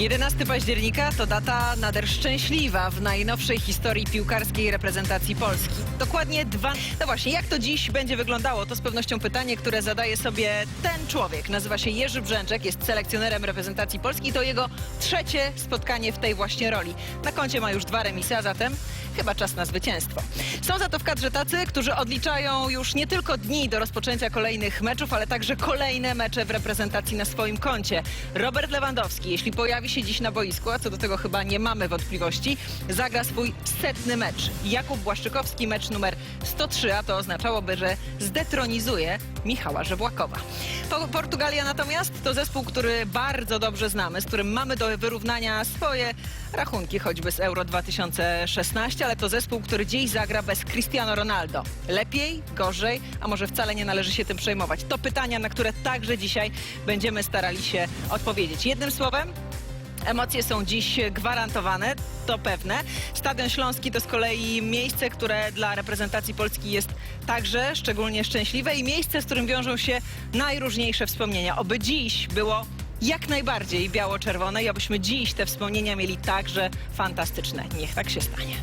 11 października to data nader szczęśliwa w najnowszej historii piłkarskiej reprezentacji Polski. Dokładnie dwa... No właśnie, jak to dziś będzie wyglądało? To z pewnością pytanie, które zadaje sobie ten człowiek. Nazywa się Jerzy Brzęczek, jest selekcjonerem reprezentacji Polski. To jego trzecie spotkanie w tej właśnie roli. Na koncie ma już dwa remisy, a zatem chyba czas na zwycięstwo. Są za to w kadrze tacy, którzy odliczają już nie tylko dni do rozpoczęcia kolejnych meczów, ale także kolejne mecze w reprezentacji na swoim koncie. Robert Lewandowski, jeśli pojawi się dziś na boisku, a co do tego chyba nie mamy wątpliwości, zagra swój setny mecz. Jakub Błaszczykowski mecz numer 103, a to oznaczałoby, że zdetronizuje Michała Żebłakowa. Po- Portugalia natomiast to zespół, który bardzo dobrze znamy, z którym mamy do wyrównania swoje rachunki, choćby z Euro 2016, ale to zespół, który dziś zagra bez Cristiano Ronaldo. Lepiej, gorzej, a może wcale nie należy się tym przejmować. To pytania, na które także dzisiaj będziemy starali się odpowiedzieć. Jednym słowem, Emocje są dziś gwarantowane, to pewne. Stadion Śląski to z kolei miejsce, które dla reprezentacji Polski jest także szczególnie szczęśliwe i miejsce, z którym wiążą się najróżniejsze wspomnienia. Oby dziś było jak najbardziej biało-czerwone i abyśmy dziś te wspomnienia mieli także fantastyczne. Niech tak się stanie.